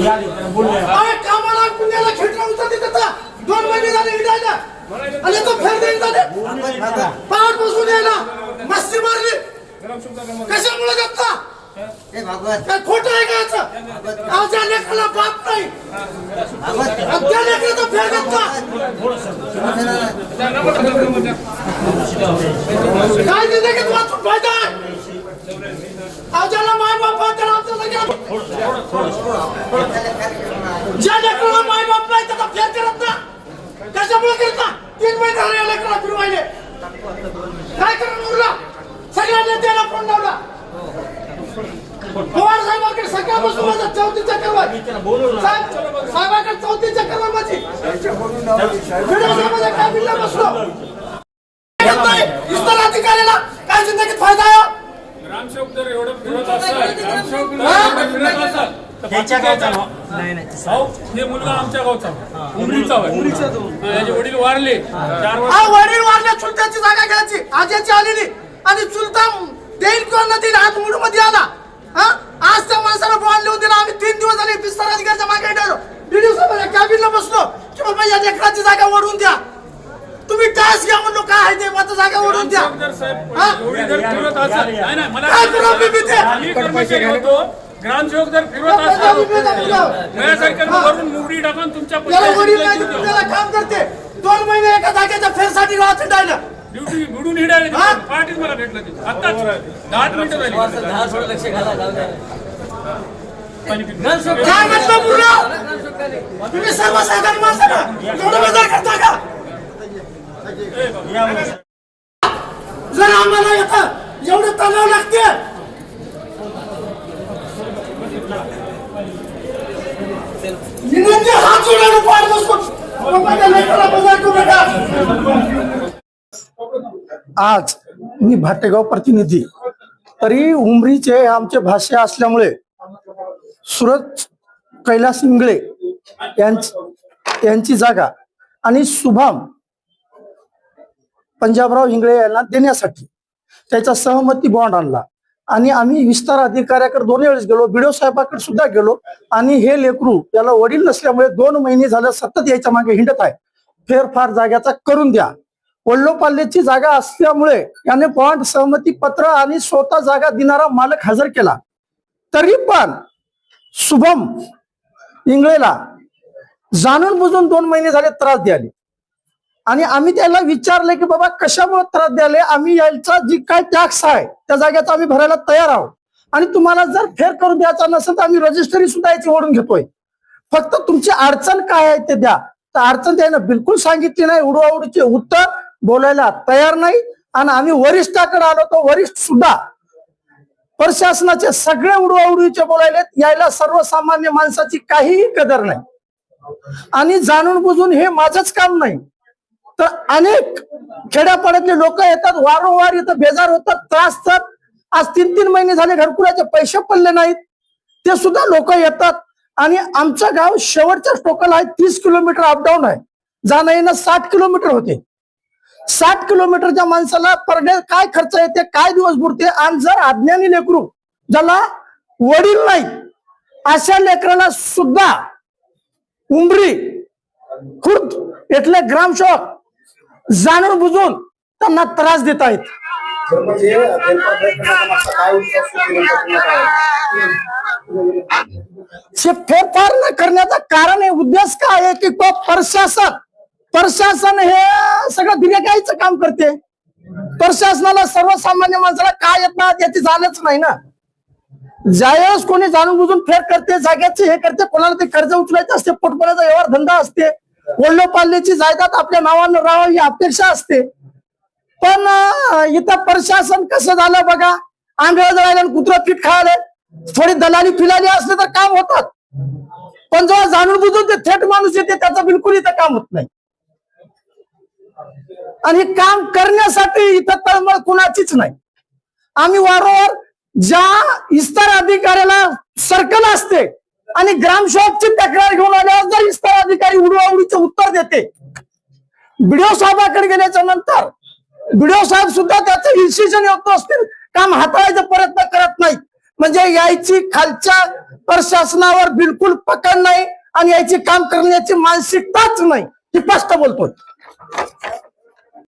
अरे कामाला पुण्याला खेटला उचलते त्याचा दोन महिने झाले हिंडायला. आणि तो फेर देईन झाले पाठ बसून यायला. मस्ती मारली. कशामुळे जाता? भागवत काय खोट आहे का याचं? आज या लेकराला बाप नाही. त्या लेकराचा फेर घेतला काय दिले की वाचून फायदा आहे आज ज्याला माय बाप आहे त्याला आमचं सगळं ज्या लेकराला माय बाप नाही त्याचा फेर करत ना. कशामुळे करता तीन महिने या लेकराला फिरवायले. काय करून उरला? सगळ्या नेत्याला फोन लावला. पवार साहेबांकडे सकाळपासून माझा चौथी चक्कर साहेब साहेबांकडे चौथी चक्कर माझी. व्हिडिओ साहेबांच्या कॅबिनला बसलो. इस्तर अधिकाऱ्याला काय जिंदगीत फायदा आहे? ग्रामसेवक जर एवढं फिरत असाल ग्रामसेवक जर फिरत असाल तर त्याच्या बाकी गावचा काय भाऊ हे मुलगा आमच्या गावचा उमरीचा होय. हा, याचे वडील वारले. चार वर्ष हा वडील वाढल्या चुलत्याची जागा घ्यायची. आज्याची आलेली. आणि चुलता देईल किंवा न देईल हात मूडमध्ये आला. हा? आज त्या माणसाला बॉल लिहून दिला. आम्ही तीन दिवस झाले विस्तार अधिकाऱ्याच्या मागे हिंडायलो व्हिडिओ कॅबिनला बसलो. की बाबा या लेकराची जागा ओढून द्या. तुम्ही टास्क घ्या म्हणलो काय आहे ते माझं जागा ओढून द्या. ग्रामसेवक जर साहेब हा? एवढी जर फिरत असाल. नाही नाही मला काय करू मी बी ते? मी कर्मचारी होतो ग्रामसेवक जर फिरत असाल माझ्यासारख्या वरून मुगडी टाकून तुमच्या वडील नाही काम करते. दोन महिने एका जागेच्या फेरसाठी गावात हिंडायला ड्युटी मिळून हिडायला हा? पार्टीच मला भेटलं ते आत्ताच दहा मिनिटं झाली. दहा सोळा लक्ष घाला जाऊ द्या. पाणी पितो. काय म्हटलं पूर्ण तुम्ही सर्वसाधारण बेजार करता का? जर आम्हाला येतं एवढं तणाव लागते विनंती हात जोडायला पाड बसतो आज मी भाटेगाव प्रतिनिधी तरी उमरीचे आमचे भाषे असल्यामुळे सुरज कैलास इंगळे यांची जागा आणि शुभम पंजाबराव इंगळे यांना देण्यासाठी. त्याचा सहमती बॉन्ड आणला. आणि आम्ही विस्तार अधिकाऱ्याकडे दोन वेळेस गेलो बिडो साहेबाकडे सुद्धा गेलो. आणि हे लेकरू याला वडील नसल्यामुळे दोन महिने झालं सतत याच्या मागे हिंडत आहे. फेरफार जाग्याचा करून द्या. वल्लोपाल्यची जागा असल्यामुळे याने बॉन्ड सहमती पत्र आणि स्वतः जागा देणारा मालक हजर केला. तरी पण शुभम इंगळेला जाणून बुजून दोन महिने झाले त्रास द्याले आणि आम्ही त्याला विचारले की बाबा कशामुळे त्रास द्याले आम्ही याचा जी काय टॅक्स आहे त्या जागेचा आम्ही भरायला तयार आहोत. आणि तुम्हाला जर फेर करून द्यायचा नसेल तर आम्ही रजिस्ट्री सुद्धा याची ओढून घेतोय. फक्त तुमची अडचण काय आहे ते द्या. तर अडचण त्यानं बिलकुल सांगितली नाही. उडवाउडीचे उत्तर बोलायला तयार नाही. आणि आम्ही वरिष्ठाकडे आलो तर वरिष्ठ सुद्धा प्रशासनाचे सगळे उडवाउडीचे बोलायले यायला सर्वसामान्य माणसाची काहीही कदर नाही. आणि जाणून बुजून हे माझंच काम नाही. तर अनेक खेड्यापाड्यातले लोक येतात वारंवार इथं बेजार होतात त्रास तर आज तीन तीन महिने झाले घरकुलाचे पैसे पडले नाहीत. ते सुद्धा लोक येतात. आणि आमचं गाव शेवटच्या टोकाला आहे तीस किलोमीटर अपडाऊन आहे. जाणं येणं साठ किलोमीटर होते. साठ किलोमीटरच्या माणसाला पर डे काय खर्च येते काय दिवस बुडते आणि जर अज्ञानी लेकरू ज्याला वडील नाही अशा लेकराला सुद्धा उमरी खुर्द इथले ग्रामसेवक जाणून बुजून त्यांना त्रास देत आहेत म्हणजे फेरफार करण्याचा मागचा काय उद्देश असतो ते नेमकं तुला काय? आहे? हे फेरफार न करण्याचं कारण आहे उद्देश काय आहे की तो प्रशासन प्रशासन हे सगळं दिलेकाईचं काम करते. प्रशासनाला सर्वसामान्य माणसाला काय येत ना याची जाणच नाही ना. ज्यावेळेस कोणी जाणून बुजून फेर करते जाग्याचे हे करते कोणाला ते कर्ज उचलायचं असते पोटपोळ्याचा व्यवहार धंदा असते वडिलोपाल्याची जायदाद आपल्या नावानं राहावं ही अपेक्षा असते. पण इथं प्रशासन कसं झालं बघा? आंधळ जळायला कुत्र पीठ खायला. थोडी दलाली फिलाली असले तर काम होतात. पण जेव्हा जाणून बुजून ते थेट माणूस येते त्याचं बिलकुल इथं काम होत नाही. आणि काम करण्यासाठी इथं तळमळ कुणाचीच नाही. आम्ही वारंवार ज्या इस्तार अधिकाऱ्याला सर्कल असते आणि ग्रामसेवकची तक्रार घेऊन आल्यावर जर इस्तार अधिकारी उडवाउडीचं उत्तर देते बीडीओ साहेबाकडे गेल्याच्यानंतर बीडीओ साहेब सुद्धा त्याचं इन्सिजन येत असतील काम हाताळायचा प्रयत्न करत नाही म्हणजे यायची खालच्या प्रशासनावर बिलकुल पकड नाही आणि याची काम करण्याची मानसिकताच नाही. ही स्पष्ट बोलतोय.